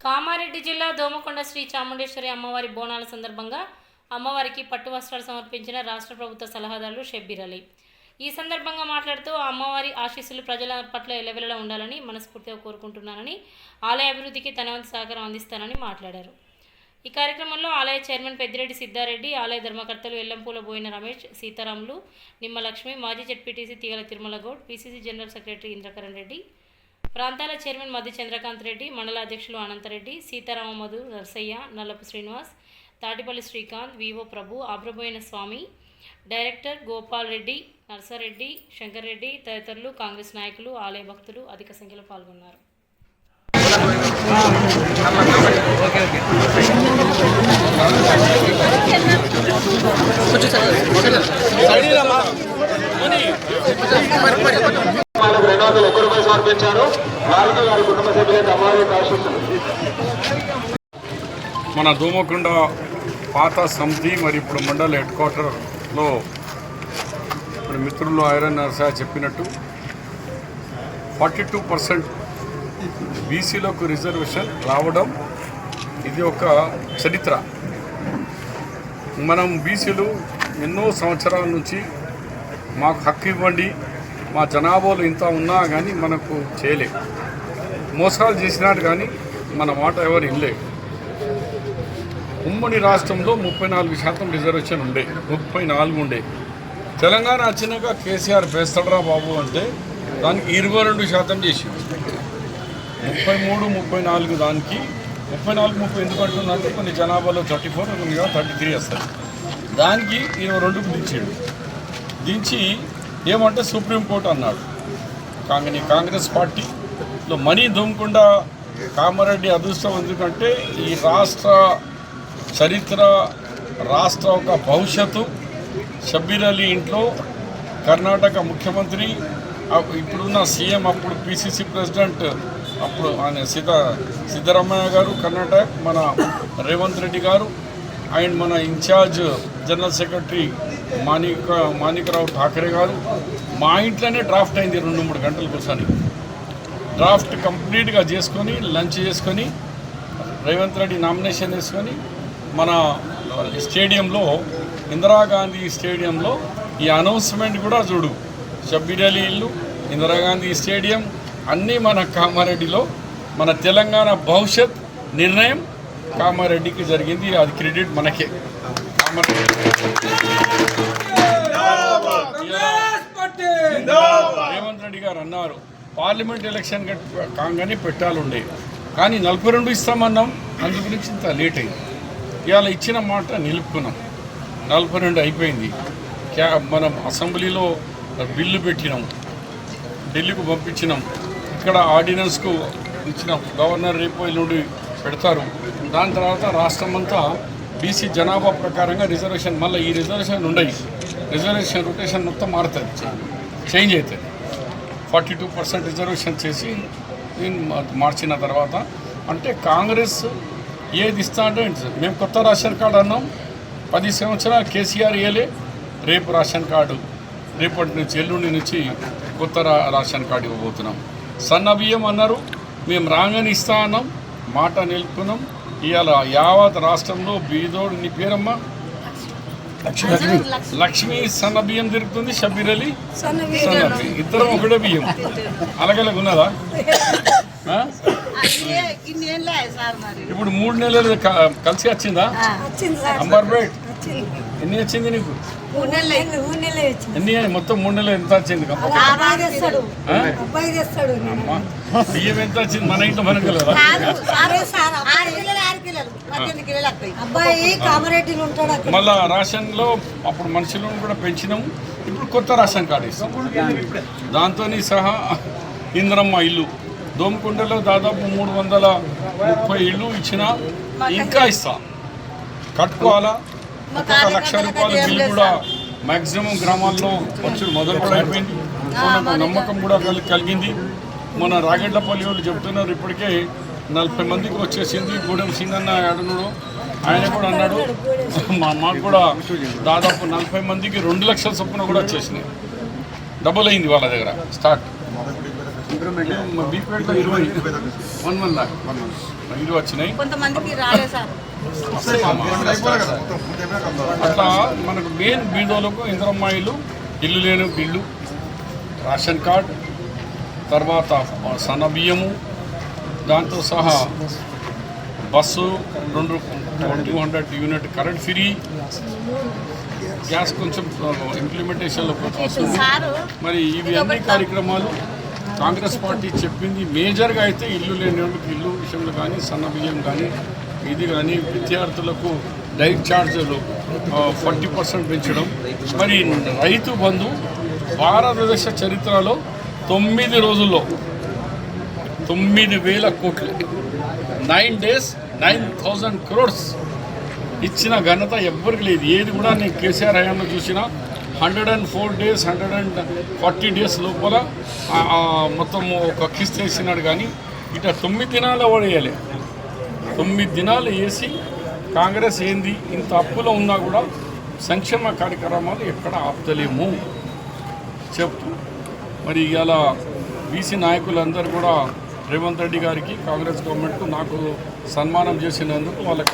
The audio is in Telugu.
కామారెడ్డి జిల్లా దోమకొండ శ్రీ చాముండేశ్వరి అమ్మవారి బోనాల సందర్భంగా అమ్మవారికి పట్టు వస్త్రాలు సమర్పించిన రాష్ట్ర ప్రభుత్వ సలహాదారులు షబ్బీర్ అలీ. ఈ సందర్భంగా మాట్లాడుతూ అమ్మవారి ఆశీస్సులు ప్రజల పట్ల ఎలవెలలా ఉండాలని మనస్ఫూర్తిగా కోరుకుంటున్నానని ఆలయ అభివృద్ధికి తన వంతు సహకారం అందిస్తానని మాట్లాడారు. ఈ కార్యక్రమంలో ఆలయ చైర్మన్ పెద్దిరెడ్డి సిద్ధారెడ్డి ఆలయ ధర్మకర్తలు ఎల్లంపూల బోయిన రమేష్ సీతారాములు నిమ్మలక్ష్మి మాజీ ZPTC Theegala Tirumala Goud PCC general secretary Indrakaran Reddy ప్రాంతాల చైర్మన్ మధు చంద్రకాంత్ రెడ్డి మండల అధ్యక్షులు అనంతరెడ్డి సీతారామ మధు నర్సయ్య నల్లపు శ్రీనివాస్ తాటిపల్లి శ్రీకాంత్ వివో ప్రభు ఆబ్రబోయిన స్వామి డైరెక్టర్ గోపాల్ రెడ్డి నర్సారెడ్డి శంకర్ రెడ్డి తదితరులు కాంగ్రెస్ నాయకులు ఆలయ భక్తులు అధిక సంఖ్యలో పాల్గొన్నారు. రెండు ఒక్క సమర్పించారు. వారికి వారి కుటుంబ సభ్యులకు అమ్మవారికి ఆశిస్తున్నారు మన దోమకొండ పాత సమితి మరి ఇప్పుడు మండల హెడ్ క్వార్టర్లో మన మిత్రులు ఐరన్ నరసా చెప్పినట్టు ఫార్టీ టూ పర్సెంట్ బీసీలకు రిజర్వేషన్ రావడం ఇది ఒక చరిత్ర. మనం బీసీలు ఎన్నో సంవత్సరాల నుంచి మాకు హక్కు ఇవ్వండి. మా జనాభాలో ఇంత ఉన్నా కానీ మనకు చేయలేదు మోసాలు చేసినట్టు కానీ మన మాట ఎవరు వినలేదు. ఉమ్మడి రాష్ట్రంలో ముప్పై నాలుగు శాతం రిజర్వేషన్ ఉండే ముప్పై నాలుగు ఉండే. తెలంగాణ వచ్చినాక కేసీఆర్ పేస్తాడరా బాబు అంటే దానికి ఇరవై రెండు శాతం చేసి ముప్పై మూడు ముప్పై నాలుగు దానికి ముప్పై నాలుగు ముప్పై ఎందుకు అంటున్నట్టు కొన్ని జనాభాలో థర్టీ ఫోర్ థర్టీ త్రీ వస్తాయి దానికి ఇరవై రెండుకు దించాడు. దించి ఏమంటే సుప్రీంకోర్టు అన్నాడు. కానీ కాంగ్రెస్ పార్టీలో మనీ దొమ్మకుండా కామారెడ్డి అదృష్టం ఎందుకంటే ఈ రాష్ట్ర చరిత్ర రాష్ట్ర ఒక భవిష్యత్తు షబ్బీర్ అలీ ఇంట్లో కర్ణాటక ముఖ్యమంత్రి ఇప్పుడున్న సీఎం అప్పుడు పిసిసి ప్రెసిడెంట్ అప్పుడు ఆయన సిద్ధ సిద్ధరామయ్య గారు కర్ణాటక మన రేవంత్ రెడ్డి గారు అండ్ మన in-charge general secretary Manik Manikrao Thackeray గారు మా ఇంట్లోనే డ్రాఫ్ట్ అయింది రెండు మూడు గంటల కూర్చొని డ్రాఫ్ట్ కంప్లీట్గా చేసుకొని లంచ్ చేసుకొని రేవంత్ రెడ్డి నామినేషన్ వేసుకొని మన స్టేడియంలో ఇందిరాగాంధీ స్టేడియంలో ఈ అనౌన్స్మెంట్ కూడా చూడు. షబ్బీర్ అలీ ఇల్లు ఇందిరాగాంధీ స్టేడియం అన్నీ మన కామారెడ్డిలో మన తెలంగాణ భవిష్యత్ నిర్ణయం కామారెడ్డికి జరిగింది. అది క్రెడిట్ మనకే. రేవంత్ రెడ్డి గారు అన్నారు పార్లమెంట్ ఎలక్షన్ కాగానే పెట్టాలుండే. కానీ నలభై రెండు ఇస్తామన్నాం అందు గురించి ఇంత లేట్ అయింది. ఇవాళ ఇచ్చిన మాట నిలుపుకున్నాం. నలభై రెండు అయిపోయింది. క్యా మనం అసెంబ్లీలో బిల్లు పెట్టినాం ఢిల్లీకి పంపించినాం. ఇక్కడ ఆర్డినెన్స్కు ఇచ్చినాం గవర్నర్ రేపు ఎల్లుండి పెడతారు. దాని తర్వాత రాష్ట్రం అంతా బీసీ జనాభా ప్రకారంగా రిజర్వేషన్ మళ్ళీ ఈ రిజర్వేషన్ ఉండయి. రిజర్వేషన్ రొటేషన్ మొత్తం మారుతుంది. చేంజ్ అవుతుంది ఫార్టీ టూ పర్సెంట్ రిజర్వేషన్ చేసి మార్చిన తర్వాత అంటే కాంగ్రెస్ ఏది ఇస్తా అంటే మేము కొత్త రేషన్ కార్డు అన్నాం. పది సంవత్సరాలు కేసీఆర్ ఇయలే రేపు రేషన్ కార్డు రేపటి నుంచి ఎల్లుండి నుంచి కొత్త రా- రేషన్ కార్డు ఇవ్వబోతున్నాం. సన్న బియ్యం అన్నారు. మేము రాగానే ఇస్తా అన్నాం. మాట నిలుపుకున్నాం. ఇవాళ యావత్ రాష్ట్రంలో బీదోడు నీ పేరమ్మా? లక్ష్మి. సన్న బియ్యం దొరుకుతుంది షబ్బీర్ అలీ? సన్న బియ్యం. ఇద్దరం ఒకటే బియ్యం. అలగలగా ఉన్నదా? ఆ? ఇన్నేళ్ళే సార్ మరి ఇప్పుడు మూడు నెలలు కలిసి వచ్చిందా? వచ్చింది సార్. అంబర్పేట్ ఎన్ని వచ్చింది నీకు? ఎన్ని మొత్తం మూడు నెలలు ఎంత వచ్చింది? బియ్యం ఎంత వచ్చింది? మన ఇంట్లో మనకు తెలియదా కాదు మళ్ళా రేషన్లో అప్పుడు మనుషులను కూడా పెంచినాము ఇప్పుడు కొత్త రేషన్ కార్డు ఇస్తాం. దాంతో సహా ఇంద్రమ్మ ఇల్లు. దోమకుండలో దాదాపు మూడు వందల ముప్పై ఇల్లు ఇచ్చినా ఇంకా ఇస్తా. కట్టుకోవాలా? ఒక్కొక్క లక్ష రూపాయల బిల్లు కూడా మ్యాక్సిమం గ్రామాల్లో వచ్చి మొదలు కూడా అయిపోయింది మనకు నమ్మకం కూడా కలి- కలిగింది. మన రాగెడ్లపల్లి వాళ్ళు చెప్తున్నారు ఇప్పటికే నలభై మందికి వచ్చేసింది గూడెం సింగన్న అడుగుడు ఆయన కూడా అన్నాడు మా మాకు కూడా దాదాపు నలభై మందికి రెండు లక్షల చొప్పున కూడా వచ్చేసినాయి. డబుల్ అయింది వాళ్ళ దగ్గర స్టార్ట్ ఇరవై వన్ వన్ లాక్ ఇరవై వచ్చినాయి అట్లా మనకు మెయిన్ బీదోలకు ఇంద్రమ్మాయిలు ఇల్లు లేని ఇల్లు రేషన్ కార్డ్ తర్వాత సన్న బియ్యము దాంతో సహా బస్సు రెండు two hundred unit current free. Gas కొంచెం ఇంప్లిమెంటేషన్లో వస్తుంది. మరి ఇవి అన్ని కార్యక్రమాలు కాంగ్రెస్ పార్టీ చెప్పింది. మేజర్గా అయితే ఇల్లు లేని వాళ్ళకి ఇల్లు విషయంలో కానీ సన్న బియ్యం కానీ ఇది కానీ విద్యార్థులకు డైట్ ఛార్జీలు ఫార్టీ పర్సెంట్ పెంచడం. మరి రైతు బంధు భారతదేశ చరిత్రలో తొమ్మిది రోజుల్లో తొమ్మిది వేల కోట్లు. Nine days nine thousand crores ఇచ్చిన ఘనత ఎవ్వరికి లేదు. ఏది కూడా నేను కేసీఆర్ హయాంలో చూసినా hundred and four days hundred and forty days లోపల మొత్తం ఒక కిస్ వేసినాడు కానీ ఇట్లా తొమ్మిది దినాలు పడేయాలి తొమ్మిది దినాలు వేసి కాంగ్రెస్ ఏంది? ఇంత అప్పులో ఉన్నా కూడా సంక్షేమ కార్యక్రమాలు ఎక్కడ ఆపుతలేము చెప్తూ మరి ఇవాళ బీసీ నాయకులందరూ కూడా రేవంత్ రెడ్డి గారికి కాంగ్రెస్ గవర్నమెంట్కు నాకు సన్మానం చేసినందుకు వాళ్ళకి